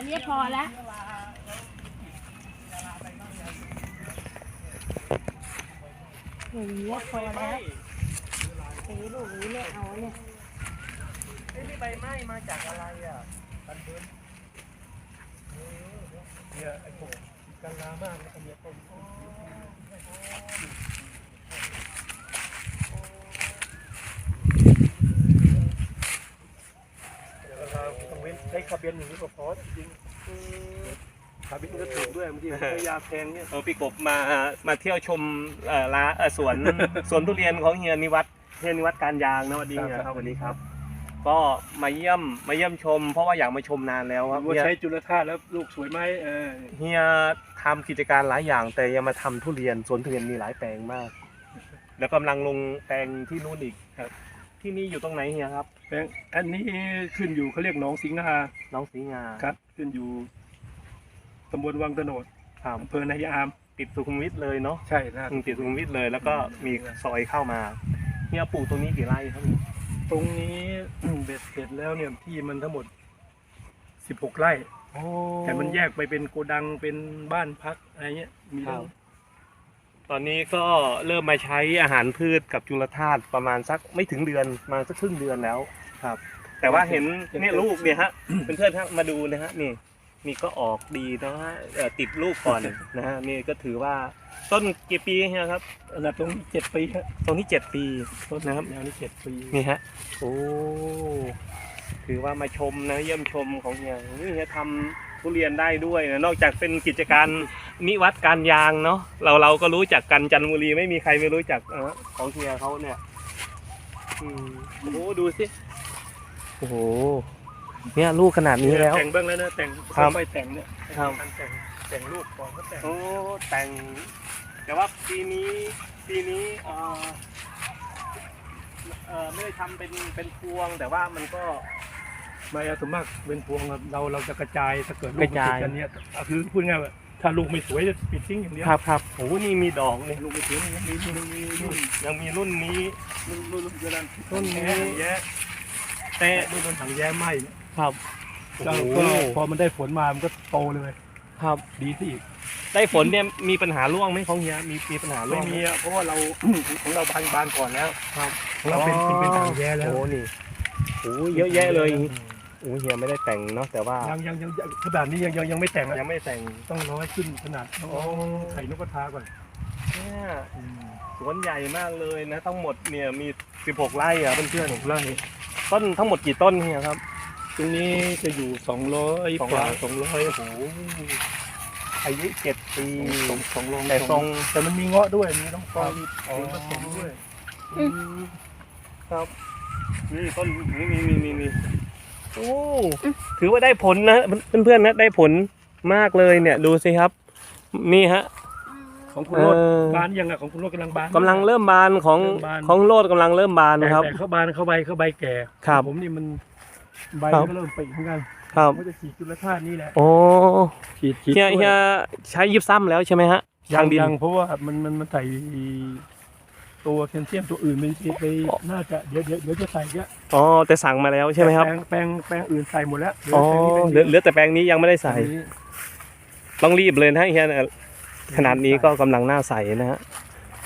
อันนี้พอแล้วอย่างนี้พอแล้วสีลูกนี้ไม่เอาเนี่ยเอ้ยนี่ใบไม้มาจากอะไรอะกันเบิ้ลเนี่ยไอ้พวกกันลามากนะไอ้เนี่ยต้นเดี๋ยว เราต้องเว้นใช้คาเบียนอย่างนี้ก็พอจริงๆคาเบียนก็ถูกด้วยบางทีมันก็ยาแพงเนี่ยเออพี่กบมามาเที่ยวชมเอ่อร้านเอ่อสวน สวนทุเรียนของเฮียนิวัฒน์เฮียนิวัฒน์การยางนะสวัสดีครับเฮียครับสวัสดีครับ ก็มาเยี่ยมมาเยี่ยมชม เพราะว่าอยากมาชมนานแล้วครับว่าเฮียใช้จุลธาตุแล้วลูกสวยไหมเออเฮียทำกิจการหลายอย่าง แต่ยังมาทำทุเรียนสวนทุเรียนมีหลายแปลงมาก แล้วกำลังลงแปลงที่นู่นอีกครับ ที่นี่อยู่ตรงไหนเฮียครับแปลงอันนี้ขึ้นอยู่เขาเรียกหนองสิงหาน้องสีงาครับ ขึ้นอยู่ตำบลวังตโนดครับอำเภอนายามติดสุขุมวิทเลยเนาะใช่นะ อืมติดสุขุมวิทเลย แล้วก็มีซอยเข้ามาเฮียปลูกตรงนี้กี่ไร่ครับเนี่ยตรงนี้ เบ็ดเสร็จแล้วเนี่ยที่มันทั้งหมด 16 ไร่โอ้แต่มันแยกไปเป็นโกดังเป็นบ้านพักอะไรเงี้ยมีครัทั้บง ตอนนี้ก็เริ่มมาใช้อาหารพืชกับจุลธาตุประมาณสักไม่ถึงเดือนมาสักครึ่งเดือนแล้วครับ แต่ว่าเห็นเนี่ยลูกเนี่ยฮะเพื่อนๆครับมาดูนะฮะนี่นี่ก็ออกดีนะฮะเอ่อติดลูกก่อนนะฮะนี่ก็ถือว่าต้นกี่ปีเฮียครับอันนั้นตรงนี้เจ็ดปีฮะต้นที่เจ็ดปีต้นนะครับแนวนี้เจ็ดปีนี่ฮะโอ้ถือว่ามาชมนะเยี่ยมชมของเฮียนี่เฮียทำ ทุเรียนได้ด้วยนะนอกจากเป็นกิจการนิวัตการยางเนาะเราเราก็รู้จักกันจันทบุรีไม่มีใครไม่รู้จักเออของเฮียเขาเนี่ยอืมโอ้โหดูสิโอ้โหเนี่ยลูกขนาดนี้แล้ว แต่งเบื้องแล้วนะแต่งครับค่อยๆแต่งเนี่ยครับการแต่งแต่งรูปก่อนก็แต่งโอ้แต่ง แต่ว่าปีนี้ปีนี้เออเออไม่ได้ทำเป็นเป็นพวง แต่ว่ามันก็ ไม่เอาสมมากเป็นพวงเราเราจะกระจายถ้าเกิดลูกกระจาย มันติดกันเนี่ยอะคือพูดง่ายว่าถ้าลูกไม่สวยจะปิดทิ้งอย่างเดียวครับครับโอ้โหนี่มีดอกเลยลูกไม่สวยมันยังมีมีมีรุ่นยังมีรุ่นนี้ รุ่นรุ่นรุ่นเดียวกันรุ่นนี้แย่แต่รุ่นรุ่นถังแย่ไหมเนี่ยครับก็โอ้โหก็พอมันได้ฝนมามันก็โตเลยครับ ดีสิอีกได้ฝนเนี่ยมีปัญหาร่วงไหมของเฮียมีมีปัญหาร่ไม่วงหมีอะเพราะว่าเรา ของเราบานบานก่อนแล้ว ครับของเราเป็นเป็นเป็นถังแย่แล้วโอ้นี่โอ้เยอะแยะเลย โอ้เฮียไม่ได้แต่งเนาะแต่ว่ายังยังยังขนาดนี้ยังยังยังไม่แต่งอะยังไม่แต่งต้องร้อยขึ้นขนาดน้องไข่นกกระทาก่อนเนี่ยสวนใหญ่มากเลยนะทั้งหมดเนี่ยมี 16 ไร่อะเพื่อนๆผมไล่ต้นทั้งหมดกี่ต้นเฮียครับ ตรงนี้จะอยู่สองร้อยสองกร้ว่าอยสองร้อยโอ้โหอายุเจ็ดปีสองสองลงแต่ทรงแต่มันมีเงาะด้วยมีน้องฟองมีอ๋อผสมด้วยอืมครับนี่ต้นนี่นี่นี่นี่นี่ โอ้ถือว่าได้ผลนะเพื่อนๆนะได้ผลมากเลยเนี่ยดูสิครับ นี่ฮะของคุณเอโรดอบานยังอะของคุณโรดกำลังบานกำลังเริ่มบานของเริ่มบานของโลดกำลังเริ่มบานแต่นะครับแต่เข้าบานเข้าใบเข้าใบแก่ครับผมนี่มันใบครับก็เริ่มเปร่งเหมือนกันครับผมก็จะฉีดจุลธาตุนี่แหละโอ้ฉีดฉีดเฮียด้วยเฮียใช้ยิบซ้ำแล้วใช่ไหมฮะยัทางงดินยังเพราะว่ามันมันมันใส่ ตัวแคลเซียมตัวอื่นไปไปน่าจะเดี๋ยวเดี๋ยวเดี๋ยวจะใส่เยอะอ๋อแต่สั่งมาแล้วใช่ไหมครับแปลงแปลงแปลงอื่นใส่หมดแล้วเหลือ๋อแปลงนี้เหลือเหลือแต่แปลงนี้ยังไม่ได้ใส่ใส่ต้องรีบเลยนะเฮียนะขนาดนี้ก็กำลังหน้าใสนะฮะ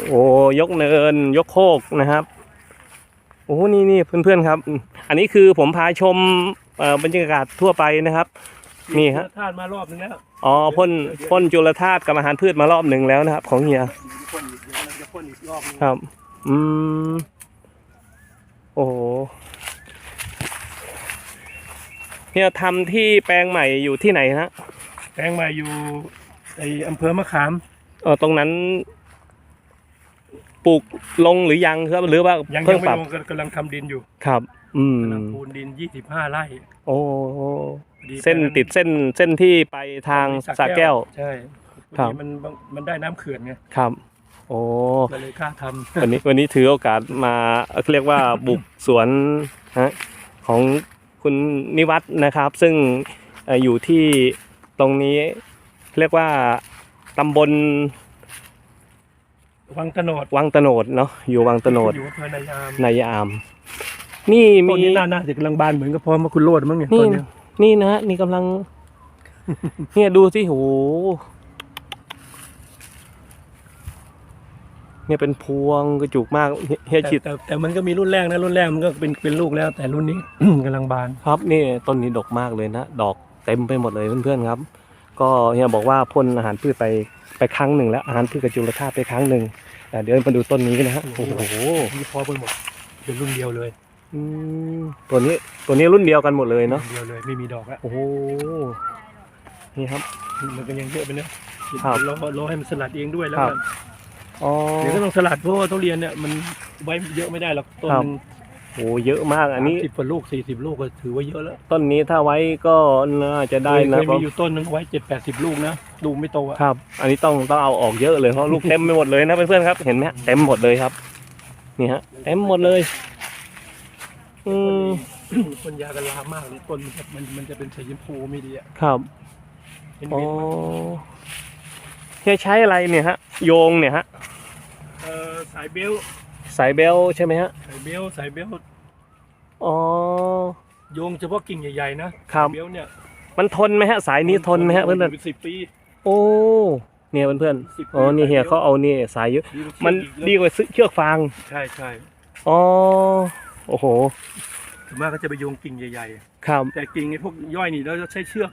โอ้ยกเนินยกโคกนะครับโอ้นี่นี่เพื่อนๆครับ อันนี้คือผมพาชมเอ่อบรรยากาศทั่วไปนะครับนี่ฮะธาตุมารอบนึงแล้วอ๋อพ่นพ่นจุลธาตุกับอาหารพืชมารอบหนึ่งแล้วนะครับ ของเฮีย พ่นอีกเดี๋ยวกำลังจะพ่นอีกรอบนึงครับ อืม โอ้โหเฮียทำที่แปลงใหม่อยู่ที่ไหนฮะแปลงมาอยู่ไออำเภอมะขามเออตรงนั้นปลูกลงหรือยังครับหรือว่ายังเพิ่ยังงไม่ปรับลงกำลังทำดินอยู่ครับ อืม กำลังปูนดิน 25 ไร่โอ้พอดีเส้นแปลงติดเส้นเส้นที่ไปทางสระแก้ว ใช่ครัพอบดีมันมันได้น้ำเขื่อนไงครับ โอ้ก็เลยกล้าทำวันนี้วันนี้ถือโอกาสมาเรียกว่าบุกสวนฮะของคุณนิวัฒน์นะครับ ซึ่งเอ่ออยู่ที่ตรงนี้เรียกว่าตำบลวังตะโนดวังตะโนดเนาะอยู่วังตะโนดอยู่อำเภอนายามนายามนี่ต้มีนนี้น่าน่าจะกำลังบานเหมือนกับพอมาคุณโรดมั้งเนี่ยนี่ต้นเนี้ยนี่นะฮะนี่กำลัง เนี่ยดูสิโห เนี่ยเป็นพวงกระจุกมากเฮียเฮียแต่ฉีดแต่แต่มันก็มีรุ่นแรกนะรุ่นแรกมันก็เป็นเป็นลูกแล้ว แต่รุ่นนี้กำลังบานครับนี่ต้นนี้ดกมากเลยนะดอกเต็มไปหมดเลยเพื่อนๆครับ ก็เฮียบอกว่าพ่นอาหารพืชไปไปครั้งหนึ่งแล้วอาหารพืชกับจุลธาตุไปครั้งหนึ่งอะเดี๋ยวมาดูต้นนี้กันนะฮะโอ้โหนี่พอไปหมดเป็นรุ่นเดียวเลยอืมตัวนี้ตัวนี้รุ่นเดียวกันหมดเลยเนาะรุ่นเดียวเลยไม่มีดอกแล้วโอ้โหนี่ครับ มันก็ยังเยอะไปนะครับรอรอให้มันสลัดเองด้วยแล้วครับกัน อ๋อ เดี๋ยวก็ต้องสลัดเพราะว่าทุเรียนเนี่ยมันไว้เยอะไม่ได้หรอกต้นครับหนึ่งโอ้เยอะมากอันนี้สิบกว่าลูกสี่สิบลูกก็ถือว่าเยอะแล้วต้นนี้ถ้าไว้ก็น่าจะได้เคยนะเคยเพมีราะอยู่ต้นนึงไว้เจ็ดแปดสิบลูกนะลูกไม่โตอะครับ อันนี้ต้องต้องเอาออกเยอะเลยเพราะลูกเต็มไปหมดเลยนะเพื่อนๆครับ เห็นไหมฮะเต็มหมดเลยครับ นี่ฮะ เต็มหมดเลยอืมต้นยากันลามากเลยต้นมันจะมันมันจะเป็นสีชมพูไม่ดีอะครับเห็นอ๋อเม็ดไหม เฮียใช้อะไรเนี่ยฮะ โยงเนี่ยฮะเออสายเบลต์สายเบลใช่ไหมฮะ สายเบลต์สายเบลต์อ๋อ โยงเฉพาะกิ่งใหญ่ๆนะครับเบลต์เนี่ยมันทนไหมฮะ สายนี้ทนไหมฮะเพื่อนเป็นสิบปีๆโอ้เนี่ยเพื่อนสิบปีๆอ๋อนี่เฮียเขาเอานี่สายเยอะมันดีกว่าซื้อเชือกฟางใช่ใช่อ๋อโอ้โหส่วนมากก็จะไปโยงกิ่งใหญ่ครับๆแต่กิ่งไอ้พวกย่อยนี่เราจะใช้เชือก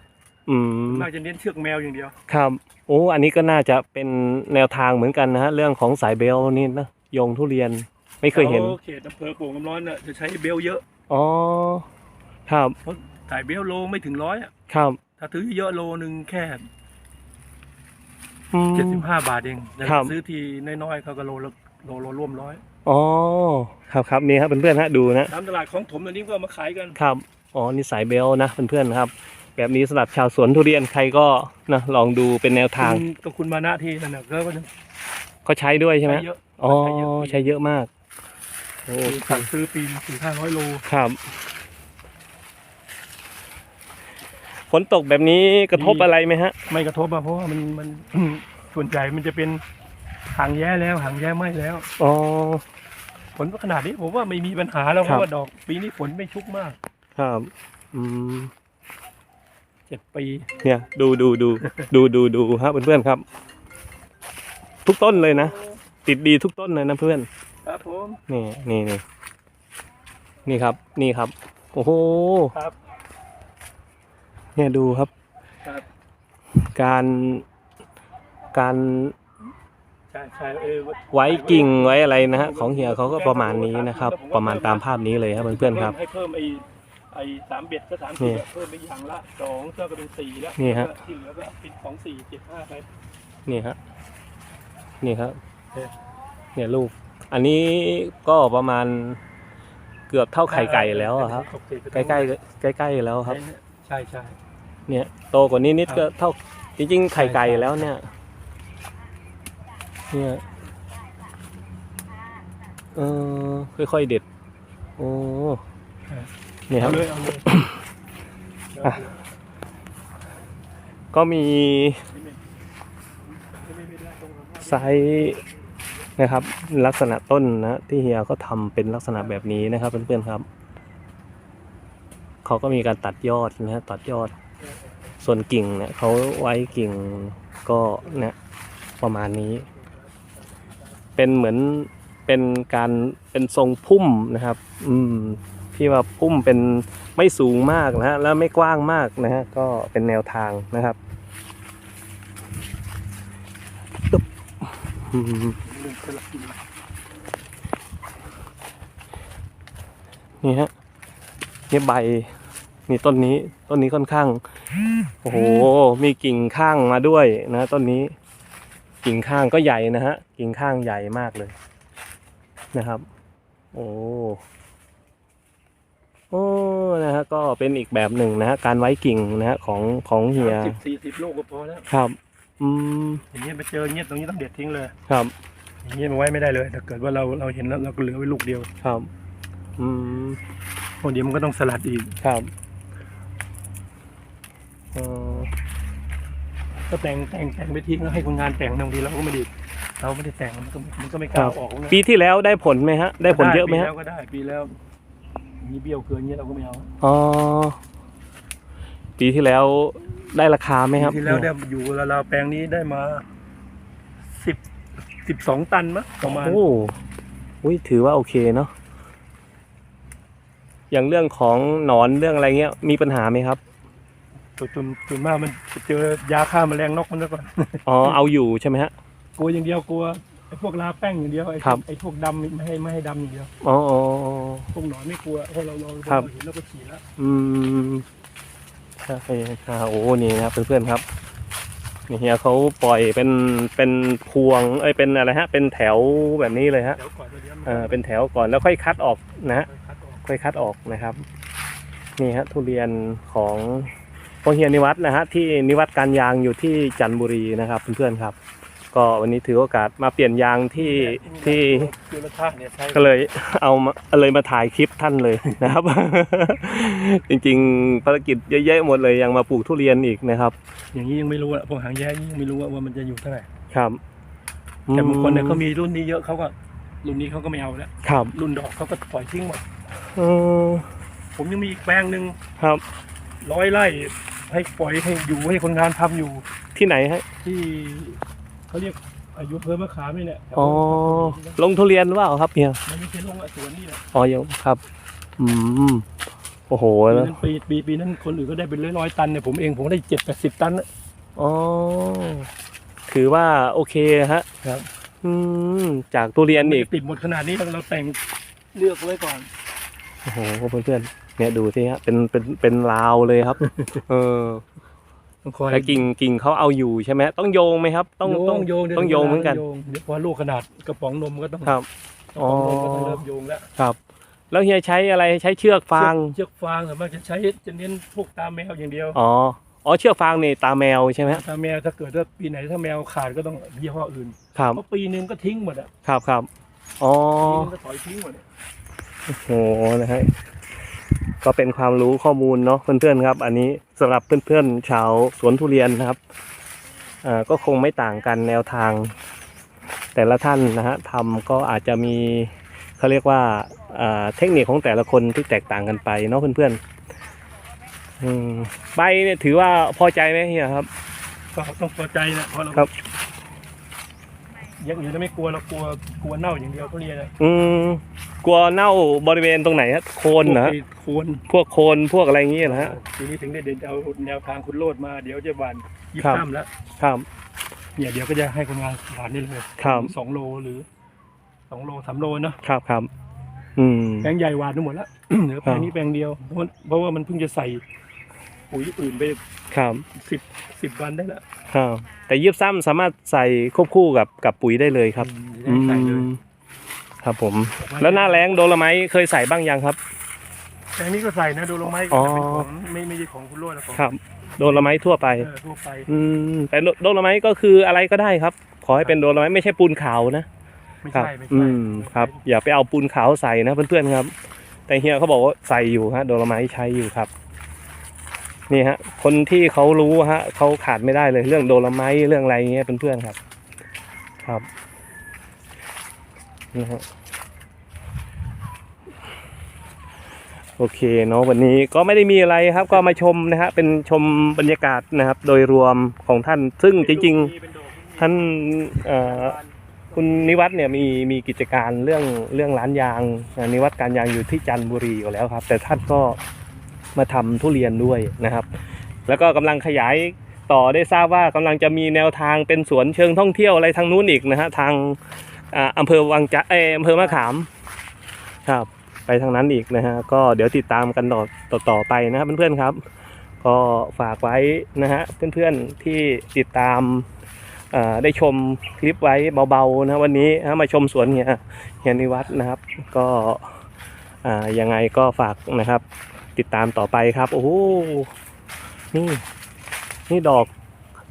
อืมส่วนมากจะเน้นเชือกแมวอย่างเดียว ครับ โอ้ อันนี้ก็น่าจะเป็นแนวทางเหมือนกันนะฮะ เรื่องของสายเบลนี่นะโยงทุเรียนไม่เคยเห็นแถวเขตอำเภอโป่งน้ำร้อนน่ะจะใช้เบลต์เยอะ อ๋อ ครับสายเบลต์โลไม่ถึงร้อยอะ ครับ ถ้าซื้อเยอะโลหนึ่งแค่อืมเจ็ดสิบห้าบาทเองแต่ครับซื้อทีน้อยๆเขาก็โลละโลโลร่วมร้อย อ๋อ ครับครับนี่ครับเพื่อนๆฮะดูนะตามตลาดของถมอันนี้ก็เอามาขายกัน ครับ อ๋อ นี่สายเบลนะเพื่อนๆนะครับ แบบนี้สำหรับชาวสวนทุเรียนใครก็นะลองดูเป็นแนวทางคุณกับคุณมานะที่นั่นน่ะก็ก็เขาใช้ด้วยใช่ไหมเยอะอ๋อใช้เยอะใช้เยอะมากโอ้สั่งซื้อปีสี่ห้าร้อยโลครับฝนตกแบบนี้กระทบอะไรไหมฮะ ไม่กระทบอะเพราะว่ามันมันส่วนใหญ่มันจะเป็นหางแย่แล้วหางแย่ไหมแล้วอ๋อผลขนาดนี้ผมว่าไม่มีปัญหาแล้วเพครับราะว่าดอกปีนี้ฝนไม่ชุกมาก ครับ อืม เจ็ดปีเนี่ยดูดูดูดูดูดูครับเพื่อนๆครับ ทุกต้นเลยนะ ติดดีทุกต้นเลยนะเพื่อน ครับผมนี่นี่นี่นี่ครับ นี่ครับ โอ้โหครับ เนี่ยดูครับ ครับ การการใช่ใช่เออไว้กิ่งไว้อะไรนะฮะของเฮียเขาก็ประมาณนี้นะครับ ประมาณตามภาพนี้เลยครับเพื่อนๆครับ ให้เพิ่มไอ้ ไอ้สามเบ็ดก็สามนี่สิบเพิ่มไปอย่างละสองเท่ากับเป็นสี่แล้วนี่ฮะแล้วก็ที่เหลือก็เป็นของสี่เจ็ดห้าไปนี่ฮะนี่ครับเอ๊ะเนี่ยลูก อันนี้ก็ประมาณเกือบเท่าไข่ไก่แล้วอะครับใกล้ใกล้ๆใกล้ๆแล้วครับ ใช่ใช่เนี่ยโตกว่านี้นิดก็เท่าจริงๆไข่ไก่แล้วเนี่ย เนี่ยเออค่อยๆเด็ด โอ้เนี่ยคเอารับเลยเอาเลยอะก็มีไซส์นะครับลักษณะต้นนะที่เฮียเขาทำเป็นลักษณะแบบนี้นะครับเพื่อนๆครับ เขาก็มีการตัดยอดนะฮะตัดยอดส่วนกิ่งเนี่ยเขาไว้กิ่งก็เนี่ยประมาณนี้ เป็นเหมือนเป็นการเป็นทรงพุ่มนะครับ อืม ที่ว่าพุ่มเป็นไม่สูงมากนะฮะแล้วไม่กว้างมากนะฮะก็เป็นแนวทางนะครับตึ๊บนี่ฮะนี่ใบนี่ต้นนี้ต้นนี้ค่อนข้าง โอ้โห มีกิ่งข้างมาด้วยนะต้นนี้ กิ่งข้างก็ใหญ่นะฮะ กิ่งข้างใหญ่มากเลยนะครับ โอ้ โอ้นะฮะก็เป็นอีกแบบหนึ่งนะฮะการไว้กิ่งนะฮะของของเฮียสิบสี่สิบลูกก็พอแล้วครับ อืมอย่างเงี้ยไปเจออย่างเงี้ยตรงนี้ต้องเด็ดทิ้งเลยครับ อย่างเงี้ยมันไว้ไม่ได้เลยถ้าเกิดว่าเราเราเห็นแล้วเราก็เหลือไว้ลูกเดียวครับ อืมพอเดี๋ยวมันก็ต้องสลัดอีกครับเออก็แต่งแต่งแต่งไปทิ้งแล้วให้คนงานแต่งบางทีเราก็ไม่ได้เราไม่ได้แต่งมันก็มันก็ไม่กล้าเอาออกนะปีที่แล้วได้ผลไหมฮะ ได้ผลเยอะไหมปีฮะแล้วก็ได้ปีแล้ว มีเบี้ยวเกินเงี้ยเราก็ไม่เอาอ๋อ ปีที่แล้วได้ราคาไหมครับปีที่แล้วได้อยู่ราวๆแปลงนี้ได้มาสิบสิบสองตันมั้งประมาณโอ้อุ้ยถือว่าโอเคเนาะอย่างเรื่องของหนอนเรื่องอะไรเงี้ยมีปัญหาไหมครับส่วนส่วนส่วนมากมันเจอยาฆ่าแมลงนกมันแล้วก่อนอ๋อเอาอยู่ใช่ไหมฮะกลัวอย่างเดียวกลัว ไอ้พวกลาแป้งอย่างเดียวไอ้พครัวบกไอ้พวกดำไม่ให้ไม่ให้ดำอย่างเดียวอ๋ออ๋อ พวกหนอนไม่กลัวเพราะเราเราครับ เราเห็นแล้วก็ฉีดแล้วอืมใช่ค่ะโอ้นี่นะครับเพื่อนๆครับนี่เฮียเขาปล่อยเป็นเป็นพวง เอ้ยเป็นอะไรฮะ เป็นแถวแบบนี้เลยฮะเดี๋ยวก่อนเดี๋ยวมันเออเป็นแถวก่อนแล้วค่อยคัดออกนะฮะ คัดออกค่อยคัดออกนะครับ นี่ฮะทุเรียนของพ่อเฮียนิวัฒน์นะฮะที่นิวัฒน์การยางอยู่ที่จันทบุรีนะครับเพื่อนๆครับ ก็วันนี้ถือโอกาสมาเปลี่ยนยางที่ที่จุลธาตุเนี่ยใช่ก็เลยเอามาเลยมาถ่ายคลิปท่านเลยนะครับ จริงๆภารกิจเยอะแยะหมดเลยยังมาปลูกทุเรียนอีกนะครับ อย่างนี้ยังไม่รู้อะพวกหางแย้นี่ยังไม่รู้อะว่ามันจะอยู่เท่าไหร่ครับแต่บางคนเนี่ยเขาอืมีรุ่นนี้เยอะเขาก็รุ่นนี้เขาก็ไม่เอาแล้วครับ รุ่นดอกเขาก็ปล่อยทิ้งหมดเออผมยังมีอีกแปลงหนึ่งครับ ร้อยไร่ให้ปล่อยให้อยู่ให้คนงานทำอยู่ที่ไหนฮะที่ เขาเรียกอายุเพิ่มมะขามนี่แหละอ๋อลงทุเรียนหรือเปล่าครับเฮียมันไม่ใช่ลงอะสวนนี่แหละอ๋อยังครับ อืมโอ้โหปีแล้วนั้นปีปีปีนั้นคนอื่นก็ได้เป็นร้อยร้อยๆตันเนี่ยผมเองผมได้เจ็ดแปดสิบตันอะอ๋อถือว่าโอเคฮะครับ อืมจากทุเรียนอีกติดหมดขนาดนี้เราแต่งเลือกไว้ก่อนโอ้โหเพื่อนๆเนี่ยดูสิฮะเป็นเป็นเป็นลาวเลยครับ เออ ต้องคอยแล้วกิ่งกิ่งเขาเอาอยู่ใช่ไหมต้องโยงไหมครับ ต้องโยต้องงโยงดี๋วต้องโยงเหมือนกันโยงเดี๋ยวพอลูกขนาดกระป๋องนมก็ต้องครับกระป๋องนมก็ต้องเริ่มโยงแล้วครับ แล้วเฮียใช้อะไรใช้เชือกฟางเชือกฟางส่วนมากจะใช้จะเน้นพวกตาแมวอย่างเดียวอ๋ออ๋อเชือกฟางนี่ตาแมวใช่ไหมฮะตาแมวถ้าเกิดว่าปีไหนถ้าแมวขาดก็ต้องยี่ห้ออื่นครับเพราะปีนึงก็ทิ้งหมดอะครับครับอ๋อปีนึงก็ถอยทิ้งหมดอะโอ้โหนะฮะ ก็เป็นความรู้ข้อมูลเนาะเพื่อนๆครับ อันนี้สำหรับเพื่อนๆชาวสวนทุเรียนนะครับอ่าก็คงไม่ต่างกันแนวทาง แต่ละท่านนะฮะทำก็อาจจะมีเขาเรียกว่าอ่าเทคนิคของแต่ละคนที่แตกต่างกันไปเนาะเพื่อนๆอืมใบเนี่ยถือว่าพอใจไหมเฮียครับ ก็ต้องพอใจนะเพราะเราครับ อยังอื่นเราไม่กลัวเรากลัวกลัวเน่าอย่างเดียวทุเรียนอะอืม กลัวเน่าบริเวณตรงไหนฮะโคนเหรอฮะพวกไอ้โคนพวกโคนพวกอะไรอย่างเงี้ยนะฮะ ทีนี้ถึงได้เดินเอาแนวทางคุณโลดมาเดี๋ยวจะหวานยี่ครับตั้มแล้วครับ เนี่ยเดี๋ยวก็จะให้คนงานหวานนี่เลยครับ สองโลหรือสองโลสามโลเนาะครับครับอืม แปลงใหญ่หวานทั้งหมดแล้ว เหลือแปลงนี้แปลงเดียวเพราะเพราะว่ามันเพิ่งจะใส่ปุ๋ยอื่นไปครับสิบสิบวันได้แล้วครับ แต่ยิบซ้ำสามารถใส่ควบคู่กับกับปุ๋ยได้เลยครับ อืมได้ใส่เลยอืม ครับผม แล้วหน้าแรงโดลไม้เคยใส่บ้างยังครับแปลงนี้ก็ใส่นะดูลงไม้อ๋อเป็นของไม่ไม่ใช่ของคุณโลดนะของครับ โดลไม้ทั่วไป เออทั่วไปอืมแต่โดโดลไม้ก็คืออะไรก็ได้ครับ ขอให้เป็นโดลไม้ไม่ใช่ปูนขาวนะ ไม่ครับใช่ไม่อืใช่มครับ อย่าไปเอาปูนขาวใส่นะเพื่อนๆครับ แต่เฮียเขาบอกว่าใส่อยู่ฮะ โดลไม้ใช้อยู่ครับ นี่ฮะ คนที่เขารู้ฮะเขาขาดไม่ได้เลยเรื่องโดลไม้เรื่องอะไรเงี้ยเพื่อนๆครับ ครับ นะฮะโอเคเนาะวันนี้ก็ไม่ได้มีอะไรครับ ก็มาชมนะฮะเป็นชมบรรยากาศนะครับ โดยรวมของท่าน ซึ่งจริง ๆ ท่านคุณนิวัฒน์เนี่ยมีมีกิจการเรื่องเรื่องร้านยางนิวัฒน์การยางอยู่ที่จันทบุรีอยู่แล้วครับ แต่ท่านก็มาทำทุเรียนด้วยนะครับ แล้วก็กำลังขยายต่อได้ทราบว่ากำลังจะมีแนวทางเป็นสวนเชิงท่องเที่ยวอะไรทางนู้นอีกนะฮะทาง อ่าอำเภอวังจะเอออำเภอมะขามครับ ไปทางนั้นอีกนะฮะก็เดี๋ยวติดตามกันต่อต่อตอไปนะครับเพื่อนๆครับ ก็ฝากไว้นะฮะเพื่อนๆที่ติดตามอ่อได้ชมคลิปไว้เบาๆนะวันนี้มาชมสวนเฮียเฮียนิวัฒนะครับ ก็อ่ายังไงก็ฝากนะครับ ติดตามต่อไปครับโอ้โหนี่นี่ดอก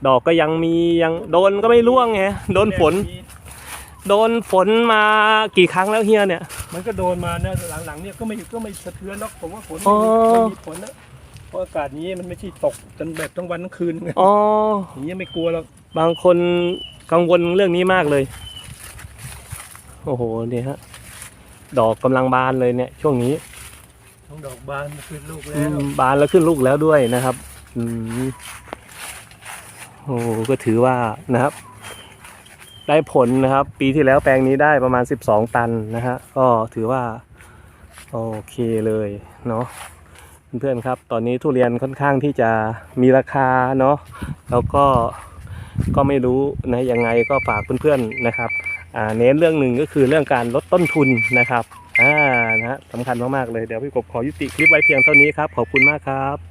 ดอกก็ยังมียังโดนก็ไม่ร่วงไงโดนฝน โดนฝนมากี่ครั้งแล้วเฮียเนี่ย มันก็โดนมานะหลังๆเนี่ยก็ไม่ก็ไม่สะเทือนหรอกผมว่าฝนอ๋ไม่อมีไม่มีผลนะเพราะอากาศนี้มันไม่ใช่ตกจนแบบทั้งวันทั้งคืนไงอ๋อ อย่างนี้ยไม่กลัวหรอกบางคนกังวลเรื่องนี้มากเลย โอ้โหเนี่ยฮะ ดอกกำลังบานเลยเนี่ย ช่วงนี้ทั้งดอกบานขึ้นลูกอืแล้ว มบานแล้วขึ้นลูกแล้วด้วยนะครับ อืมโอ้ก็ถือว่านะครับ ได้ผลนะครับ ปีที่แล้วแปลงนี้ได้ประมาณ 12 ตันนะฮะก็ถือว่า โอเคเลยเนาะเพื่อนๆครับ ตอนนี้ทุเรียนค่อนข้างที่จะมีราคาเนาะแล้วก็ก็ไม่รู้นะยังไงก็ฝากเพื่อนๆนะครับเน้นเรื่องหนึ่งก็คือเรื่องการลดต้นทุนนะครับอ่านะฮะสำคัญมากๆเลยเดี๋ยวพี่กบขอยุติคลิปไว้เพียงเท่านี้ครับ ขอบคุณมากครับ